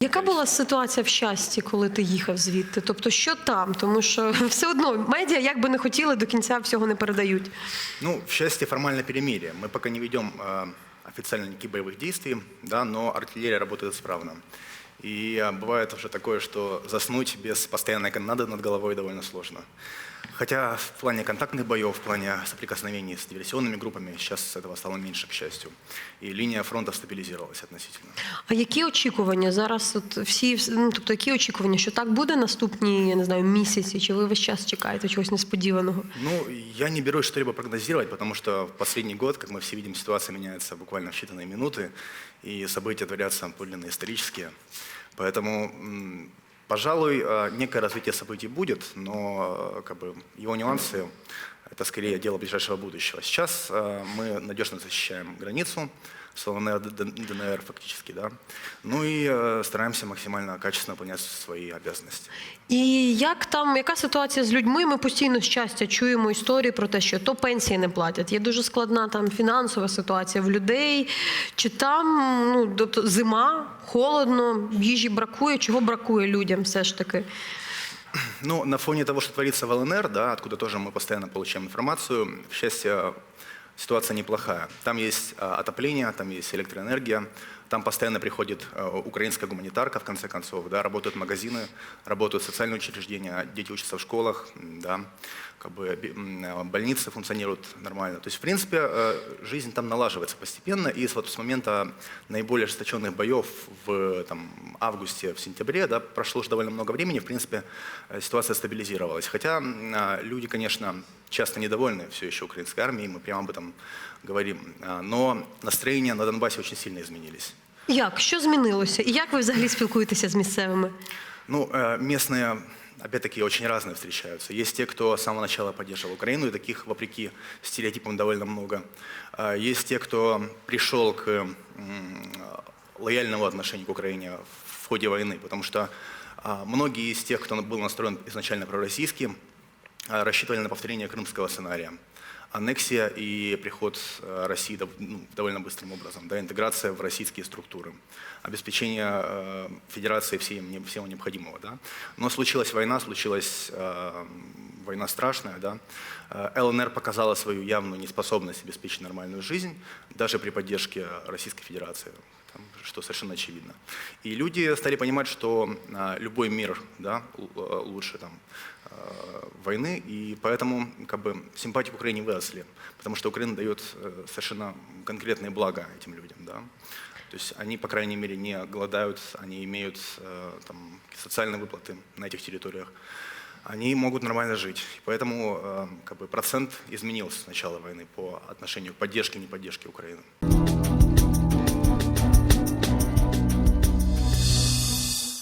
Яка була ситуація в щасті, коли ти їхав звідти? Тобто, що там? Тому що все одно медіа, як би не хотіли, до кінця всього не передають. Ну, в счастье, формальное перемирие. Мы пока не ведем э, официально никаких боевых действий, да, но артиллерия работает исправно. И э, бывает уже такое, что заснуть без постоянной канонады над головой довольно сложно. Хотя в плане контактных боев, в плане соприкосновений с диверсионными группами сейчас этого стало меньше, к счастью. И линия фронта стабилизировалась относительно. А які очікування зараз? От всі, ну тобто, які очікування, що так буде наступні, я не знаю, місяці? Чи ви весь час чекаєте чогось несподіваного? Ну, я не берусь что-либо прогнозировать, потому что в последний год, как мы все видим, ситуация меняется буквально в считанные минуты, и события творятся подлинно исторические. Поэтому, м, пожалуй, э, некое развитие событий будет, но э, как бы, его нюансы – это скорее дело ближайшего будущего. Сейчас э, мы надежно защищаем границу с ЛНР, Д- ДНР фактически, да, ну и э, стараемся максимально качественно выполнять свои обязанности. І як там, яка ситуація з людьми? Ми постійно з щастя чуємо історії про те, що то пенсії не платять. Є дуже складна там фінансова ситуація в людей. Чи там ну тобто зима, холодно, їжі бракує? Чого бракує людям все ж таки? Ну, на фоне того, что творится в ЛНР, да, откуда тоже мы постоянно получаем информацию, к счастью, ситуация неплохая. Там есть а, отопление, там есть электроэнергия, там постоянно приходит а, украинская гуманитарка, в конце концов, да, работают магазины, работают социальные учреждения, дети учатся в школах, да, как бы би- м, а, больницы функционируют нормально. То есть, в принципе, э, жизнь там налаживается постепенно, и с, вот с момента наиболее ожесточенных боев в там, августе, в сентябре, да, прошло уже довольно много времени, в принципе, э, ситуация стабилизировалась. Хотя м, а, люди, конечно, часто недовольны все еще украинской армией, мы прямо об этом говорим, А, но настроения на Донбассе очень сильно изменились. Як? Що змінилося? І як ви взагалі спілкуєтеся з місцевими? Ну, э, опять-таки, очень разные встречаются. Есть те, кто с самого начала поддерживал Украину, и таких, вопреки стереотипам, довольно много. А Есть те, кто пришел к лояльному отношению к Украине в ходе войны, потому что а, многие из тех, кто был настроен изначально пророссийски, а, рассчитывали на повторение крымского сценария. Аннексия и приход э, России ну, довольно быстрым образом, да, интеграция в российские структуры, обеспечение э, федерации всем, всего необходимого. Да. Но случилась война, случилась э, война страшная. Да. Э, ЛНР показала свою явную неспособность обеспечить нормальную жизнь, даже при поддержке Российской Федерации что совершенно очевидно. И люди стали понимать, что а, любой мир да, э, лучше там, э, войны, и поэтому как бы, симпатии к Украине выросли, потому что Украина дает э, совершенно конкретные блага этим людям. Да? То есть они, по крайней мере, не голодают, они имеют э, там, социальные выплаты на этих территориях, они могут нормально жить. И поэтому э, как бы, процент изменился с начала войны по отношению к поддержке и неподдержке Украины.